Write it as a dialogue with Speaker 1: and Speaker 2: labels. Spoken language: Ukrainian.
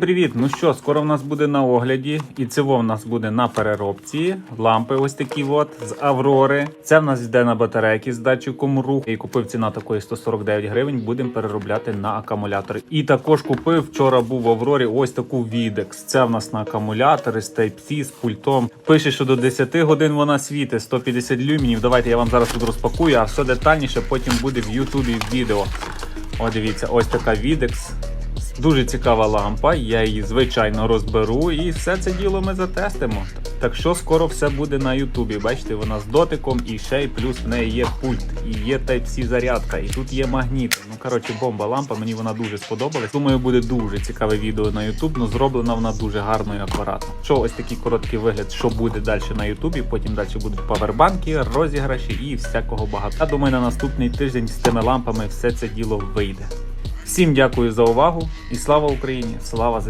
Speaker 1: Привіт! Ну що, скоро в нас буде на огляді, і це в нас буде на переробці. Лампи ось такі от з Аврори. Це в нас йде на батарейки з датчиком руху. І купив ціна такої 149 гривень. Будемо переробляти на акумулятори. І також купив вчора був в Аврорі ось таку Відекс. Це в нас на акумулятори з Type-C, з пультом. Пише, що до 10 годин вона світить 150 люмінів. Давайте я вам зараз тут розпакую, а все детальніше потім буде в Ютубі відео. О, дивіться, ось така Відекс. Дуже цікава лампа, я її звичайно розберу і все це діло ми затестимо. Так що скоро все буде на Ютубі. Бачите, вона з дотиком і ще й плюс в неї є пульт, і є Type-C зарядка, і тут є магніт. Ну коротше, бомба лампа. Мені вона дуже сподобалась. Думаю, буде дуже цікаве відео на Ютуб. Ну зроблена вона дуже гарно і акуратно. Що ось такий короткий вигляд, що буде далі на Ютубі. Потім далі будуть павербанки, розіграші і всякого багато. Я думаю, на наступний тиждень з цими лампами все це діло вийде. Всім дякую за увагу і слава Україні! Слава ЗСУ!